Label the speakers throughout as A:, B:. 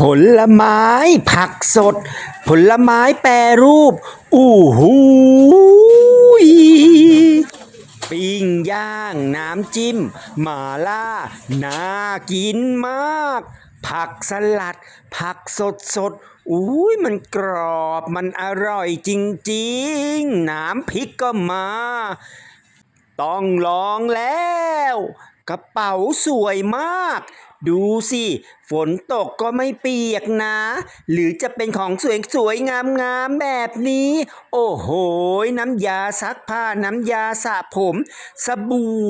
A: ผลไม้ผักสด ผลไม้แปรรูป อู้หูยปิ้งย่าง น้ำจิ้ม หมาล่า น่ากินมาก ผักสลัด ผักสดสดอุ้ยมันกรอบมันอร่อยจริงๆ น้ำพริกก็มา ต้องลองแล้ว กระเป๋าสวยมาก ดูสิ ฝนตกก็ไม่เปียกนะ หรือจะเป็นของสวยสวยๆงามๆแบบนี้ โอ้โห น้ำยาซักผ้าน้ำยาสระผม สบู่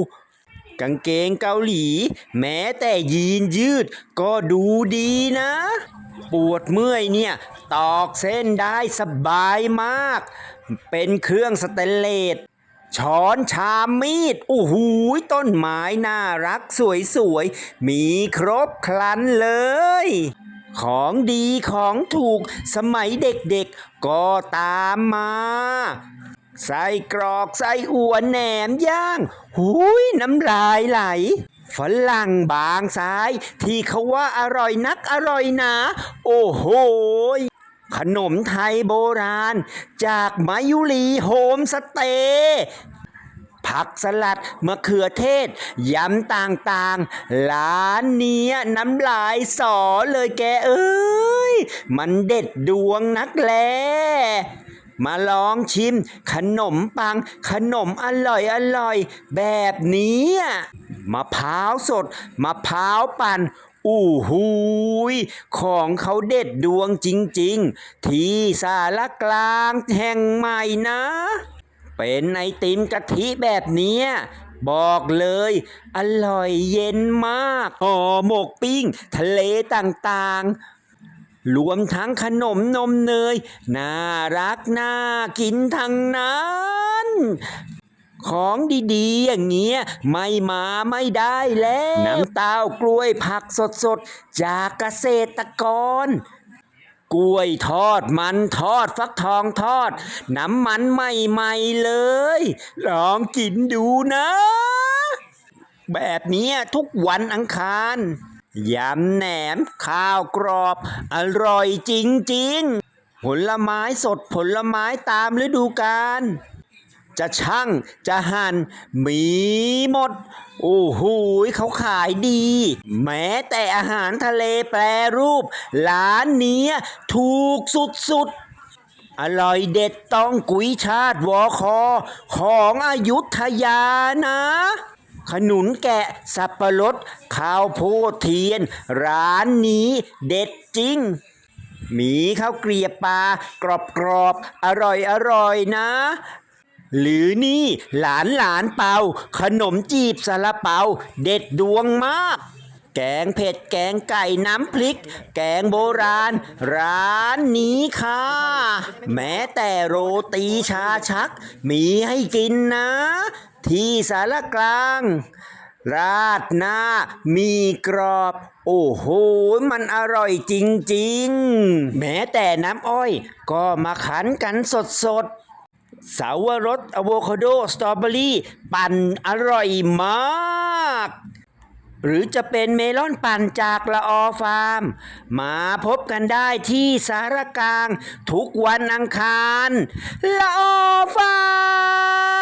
A: กางเกงเกาหลี แม้แต่ยีนยืดก็ดูดีนะ ปวดเมื่อยเนี่ย ตอกเส้นได้สบายมาก เป็นเครื่องสเตนเลส ช้อนชามมีดโอ้โหต้นไม้น่ารักสวยๆ มีครบครันเลย ของดีของถูกสมัยเด็กๆ ก็ตามมาไส้กรอกไส้อั่วแหนมย่างหุยน้ำลายไหล ฝรั่งบางซ้าย ที่เขาว่าอร่อยนักอร่อยหนา โอ้โห ขนมไทยโบราณ จากมายุรีโฮมสเตย์ผักสลัดมะเขือเทศยำต่างๆ ร้านเนี้ยน้ำลายสอเลยแกเอ้ย มันเด็ดดวงนักแลมาลองชิม ขนมปัง ขนมอร่อยอร่อยๆแบบนี้มะพร้าวสดมะพร้าวปั่น อู้หูยของเขาเด็ดดวงจริง ๆ ที่สารกลางแห่งใหม่นะ เป็นไอติมกะทิแบบเนี้ยบอกเลย อร่อยเย็นมากห่อหมกปิ้ง ทะเลต่างๆ รวมทั้งขนมนมเนย น่ารักน่ากินทั้งนั้น ของดีๆ อย่างเงี้ยไม่มาไม่ได้แล้ว น้ำเต้ากล้วยผักสดๆ จากเกษตรกร กล้วยทอดมันทอดฟักทองทอด น้ำมันใหม่ๆเลย ลองกินดูนะ แบบนี้ทุกวันอังคารยำแหนม ข้าวกรอบ อร่อยจริง ๆ ผลไม้สดผลไม้ตามฤดูกาล จะช่างจะหั่นมีหมด โอ้โหเขาขายดี แม้แต่อาหารทะเลแปรรูป ร้านเนี้ถูกสุดๆ อร่อยเด็ดต้องกุยชาติวอคอ ของอายุทยานะ ขนุนแกะสับปะรดข้าวโพดเทียน ร้านนี้เด็ดจริงมีข้าวเกรียบปลากรอบกรอบๆอร่อยอร่อยๆนะ หรือนี่หลานหลานเปา ขนมจีบสาลาเปา เด็ดดวงมาก แกงเผ็ดแกงไก่น้ำพริก แกงโบราณ ร้านนี้ค่ะ แม้แต่โรตีชาชัก มีให้กินนะ ที่สารกลาง ราดหน้ามีกรอบ โอ้โห มันอร่อยจริง ๆ แม้แต่น้ำอ้อย ก็มาขันกันสดๆ สาวรสอะโวคาโด สตรอเบอรี่ ปั่นอร่อยมาก หรือจะเป็นเมลอนปั่นจากละออฟาร์ม มาพบกันได้ที่สารกลาง ทุกวันอังคาร ละออฟาร์ม